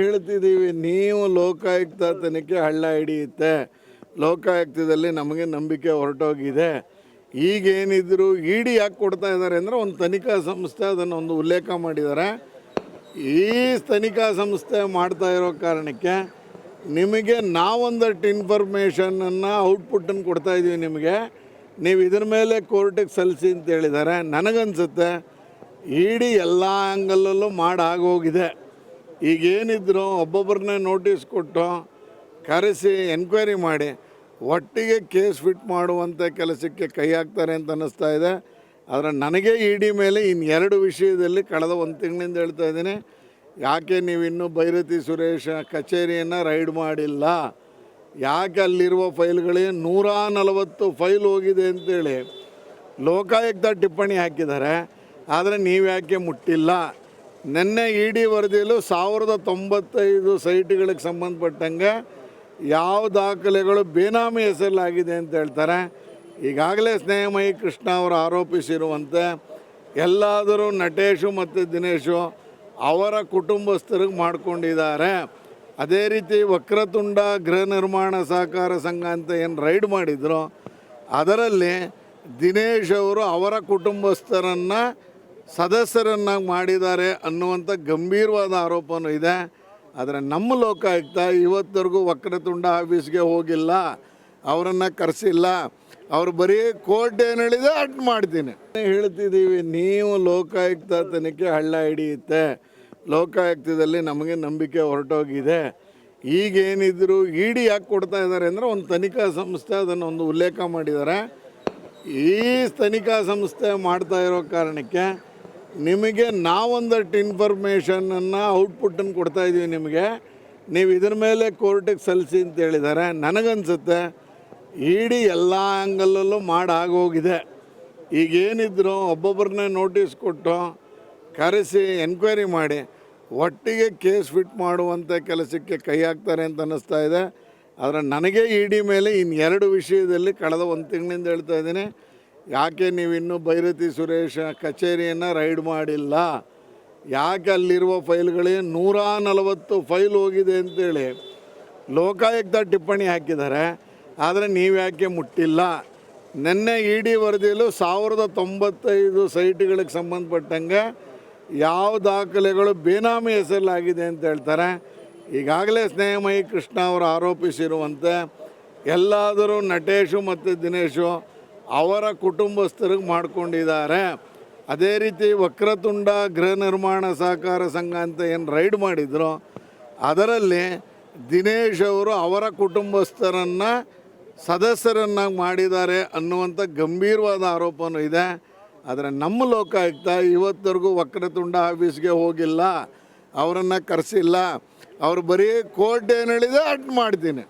ಹೇಳ್ತಿದ್ದೀವಿ, ನೀವು ಲೋಕಾಯುಕ್ತ ತನಿಖೆ ಹಳ್ಳ ಹಿಡಿಯುತ್ತೆ. ಲೋಕಾಯುಕ್ತದಲ್ಲಿ ನಮಗೆ ನಂಬಿಕೆ ಹೊರಟೋಗಿದೆ. ಈಗೇನಿದ್ರು ಇಡಿ ಯಾಕೆ ಕೊಡ್ತಾ ಇದ್ದಾರೆ ಅಂದರೆ ಒಂದು ತನಿಖಾ ಸಂಸ್ಥೆ ಅದನ್ನು ಒಂದು ಉಲ್ಲೇಖ ಮಾಡಿದ್ದಾರೆ. ಈ ತನಿಖಾ ಸಂಸ್ಥೆ ಮಾಡ್ತಾ ಇರೋ ಕಾರಣಕ್ಕೆ ನಿಮಗೆ ನಾವೊಂದಷ್ಟು ಇನ್ಫಾರ್ಮೇಷನನ್ನು ಔಟ್ಪುಟ್ಟನ್ನು ಕೊಡ್ತಾ ಇದ್ದೀವಿ ನಿಮಗೆ. ನೀವು ಇದ್ರ ಮೇಲೆ ಕೋರ್ಟಿಗೆ ಸಲ್ಲಿಸಿ ಅಂತ ಹೇಳಿದ್ದಾರೆ. ನನಗನ್ಸುತ್ತೆ, ಇಡಿ ಎಲ್ಲ ಆ್ಯಂಗಲಲ್ಲೂ ಮಾಡಾಗೋಗಿದೆ ಈಗೇನಿದ್ರು ಒಬ್ಬೊಬ್ಬರನ್ನೇ ನೋಟಿಸ್ ಕೊಟ್ಟು ಕರೆಸಿ ಎನ್ಕ್ವೈರಿ ಮಾಡಿ, ಒಟ್ಟಿಗೆ ಕೇಸ್ ಫಿಟ್ ಮಾಡುವಂಥ ಕೆಲಸಕ್ಕೆ ಕೈ ಹಾಕ್ತಾರೆ ಅಂತ ಅನ್ನಿಸ್ತಾ ಇದೆ. ಆದರೆ ನನಗೆ ಇ ಡಿ ಮೇಲೆ ಎರಡು ವಿಷಯದಲ್ಲಿ ಕಳೆದ ಒಂದು ತಿಂಗಳಿಂದ ಹೇಳ್ತಾ ಇದ್ದೀನಿ, ಯಾಕೆ ನೀವು ಇನ್ನೂ ಭೈರತಿ ಸುರೇಶ ಕಚೇರಿಯನ್ನು ರೈಡ್ ಮಾಡಿಲ್ಲ? ಯಾಕೆ ಅಲ್ಲಿರುವ ಫೈಲ್ಗಳಿಗೆ ನೂರ ನಲವತ್ತು ಫೈಲ್ ಹೋಗಿದೆ ಅಂತೇಳಿ ಲೋಕಾಯುಕ್ತ ಟಿಪ್ಪಣಿ ಹಾಕಿದ್ದಾರೆ, ಆದರೆ ನೀವು ಯಾಕೆ ಮುಟ್ಟಿಲ್ಲ? ನಿನ್ನೆ ಇ ಡಿ ವರದಿಯಲ್ಲೂ ಸಾವಿರದ ತೊಂಬತ್ತೈದು ಸೈಟ್ಗಳಿಗೆ ಸಂಬಂಧಪಟ್ಟಂಗೆ ಯಾವ ದಾಖಲೆಗಳು ಬೇನಾಮಿ ಹೆಸರಲ್ಲಾಗಿದೆ ಅಂತ ಹೇಳ್ತಾರೆ. ಈಗಾಗಲೇ ಸ್ನೇಹಮಯಿ ಕೃಷ್ಣ ಅವರು ಆರೋಪಿಸಿರುವಂತೆ ಎಲ್ಲಾದರೂ ನಟೇಶು ಮತ್ತು ದಿನೇಶು ಅವರ ಕುಟುಂಬಸ್ಥರಿಗೆ ಮಾಡಿಕೊಂಡಿದ್ದಾರೆ. ಅದೇ ರೀತಿ ವಕ್ರತುಂಡ ಗೃಹ ನಿರ್ಮಾಣ ಸಹಕಾರ ಸಂಘ ಅಂತ ಏನು ರೈಡ್ ಮಾಡಿದ್ರು. ಅದರಲ್ಲಿ ದಿನೇಶ್ ಅವರು ಅವರ ಕುಟುಂಬಸ್ಥರನ್ನು ಸದಸ್ಯರನ್ನಾಗಿ ಮಾಡಿದ್ದಾರೆ ಅನ್ನುವಂಥ ಗಂಭೀರವಾದ ಆರೋಪನೂ ಇದೆ. ಆದರೆ ನಮ್ಮ ಲೋಕಾಯುಕ್ತ ಇವತ್ತರೆಗೂ ವಕ್ರತುಂಡ ಆಫೀಸ್ಗೆ ಹೋಗಿಲ್ಲ. ಅವರನ್ನು ಕರೆಸಿಲ್ಲ. ಅವ್ರು ಬರೀ ಕೋರ್ಟ್ ಏನು ಹೇಳಿದೆ ಅಟ್ ಮಾಡ್ತೀನಿ. ಹೇಳ್ತಿದ್ದೀವಿ ನೀವು ಲೋಕಾಯುಕ್ತ ತನಿಖೆ ಹಳ್ಳ ಹಿಡಿಯುತ್ತೆ. ಲೋಕಾಯುಕ್ತದಲ್ಲಿ ನಮಗೆ ನಂಬಿಕೆ ಹೊರಟೋಗಿದೆ. ಈಗೇನಿದ್ರು ಇಡಿ ಯಾಕೆ ಕೊಡ್ತಾ ಇದ್ದಾರೆ ಅಂದರೆ ಒಂದು ತನಿಖಾ ಸಂಸ್ಥೆ ಅದನ್ನು ಒಂದು ಉಲ್ಲೇಖ ಮಾಡಿದ್ದಾರೆ. ಈ ತನಿಖಾ ಸಂಸ್ಥೆ ಮಾಡ್ತಾ ಇರೋ ಕಾರಣಕ್ಕೆ ನಿಮಗೆ ನಾವೊಂದಷ್ಟು ಇನ್ಫಾರ್ಮೇಷನನ್ನು ಔಟ್ಪುಟ್ಟನ್ನು ಕೊಡ್ತಾ ಇದ್ದೀವಿ ನಿಮಗೆ. ನೀವು ಇದ್ರ ಮೇಲೆ ಕೋರ್ಟಿಗೆ ಸಲ್ಲಿಸಿ ಅಂತ ಹೇಳಿದ್ದಾರೆ ನನಗನ್ಸುತ್ತೆ, ಇಡಿ ಎಲ್ಲ ಆ್ಯಂಗಲಲ್ಲೂ ಮಾಡಾಗೋಗಿದೆ ಈಗೇನಿದ್ರು ಒಬ್ಬೊಬ್ಬರನ್ನೇ ನೋಟಿಸ್ ಕೊಟ್ಟು ಕರೆಸಿ ಎನ್ಕ್ವೈರಿ ಮಾಡಿ. ಒಟ್ಟಿಗೆ ಕೇಸ್ ಫಿಟ್ ಮಾಡುವಂಥ ಕೆಲಸಕ್ಕೆ ಕೈ ಹಾಕ್ತಾರೆ ಅಂತ ಅನ್ನಿಸ್ತಾ ಇದೆ. ಆದರೆ ನನಗೆ ಇಡಿ ಡಿ ಮೇಲೆ ಇನ್ನೆರಡು ವಿಷಯದಲ್ಲಿ ಕಳೆದ ಒಂದು ತಿಂಗಳಿಂದ ಹೇಳ್ತಾ ಇದ್ದೀನಿ. ಯಾಕೆ ನೀವು ಇನ್ನೂ ಭೈರತಿ ಸುರೇಶ ಕಚೇರಿಯನ್ನು ರೈಡ್ ಮಾಡಿಲ್ಲ? ಯಾಕೆ ಅಲ್ಲಿರುವ ಫೈಲ್ಗಳಿಗೆ ನೂರ ನಲವತ್ತು ಫೈಲ್ ಹೋಗಿದೆ ಅಂತೇಳಿ ಲೋಕಾಯುಕ್ತ ಟಿಪ್ಪಣಿ ಹಾಕಿದ್ದಾರೆ. ಆದರೆ ನೀವು ಯಾಕೆ ಮುಟ್ಟಿಲ್ಲ? ನಿನ್ನೆ ಇ ಡಿ ವರದಿಯಲ್ಲೂ ಸಾವಿರದ ತೊಂಬತ್ತೈದು ಸೈಟ್ಗಳಿಗೆ ಸಂಬಂಧಪಟ್ಟಂಗೆ ಯಾವ ದಾಖಲೆಗಳು ಬೇನಾಮಿ ಹೆಸರಲ್ಲಾಗಿದೆ ಅಂತ ಹೇಳ್ತಾರೆ. ಈಗಾಗಲೇ ಸ್ನೇಹಮಯಿ ಕೃಷ್ಣ ಅವರು ಆರೋಪಿಸಿರುವಂತೆ ಎಲ್ಲಾದರೂ ನಟೇಶು ಮತ್ತು ದಿನೇಶು ಅವರ ಕುಟುಂಬಸ್ಥರಿಗೆ ಮಾಡ್ಕೊಂಡಿದ್ದಾರೆ. ಅದೇ ರೀತಿ ವಕ್ರತುಂಡ ಗೃಹ ನಿರ್ಮಾಣ ಸಹಕಾರ ಸಂಘ ಅಂತ ಏನು ರೈಡ್ ಮಾಡಿದ್ರು, ಅದರಲ್ಲಿ ದಿನೇಶ್ ಅವರು ಅವರ ಕುಟುಂಬಸ್ಥರನ್ನು ಸದಸ್ಯರನ್ನಾಗಿ ಮಾಡಿದ್ದಾರೆ ಅನ್ನುವಂಥ ಗಂಭೀರವಾದ ಆರೋಪನೂ ಇದೆ. ಆದರೆ ನಮ್ಮ ಲೋಕಾಯುಕ್ತ ಇವತ್ತರೆಗೂ ವಕ್ರತುಂಡ ಆಫೀಸ್ಗೆ ಹೋಗಿಲ್ಲ, ಅವರನ್ನು ಕರೆಸಿಲ್ಲ. ಅವ್ರು ಬರೀ ಕೋರ್ಟ್ ಏನು ಹೇಳಿದೆ ಅಟ್ ಮಾಡ್ತೀನಿ.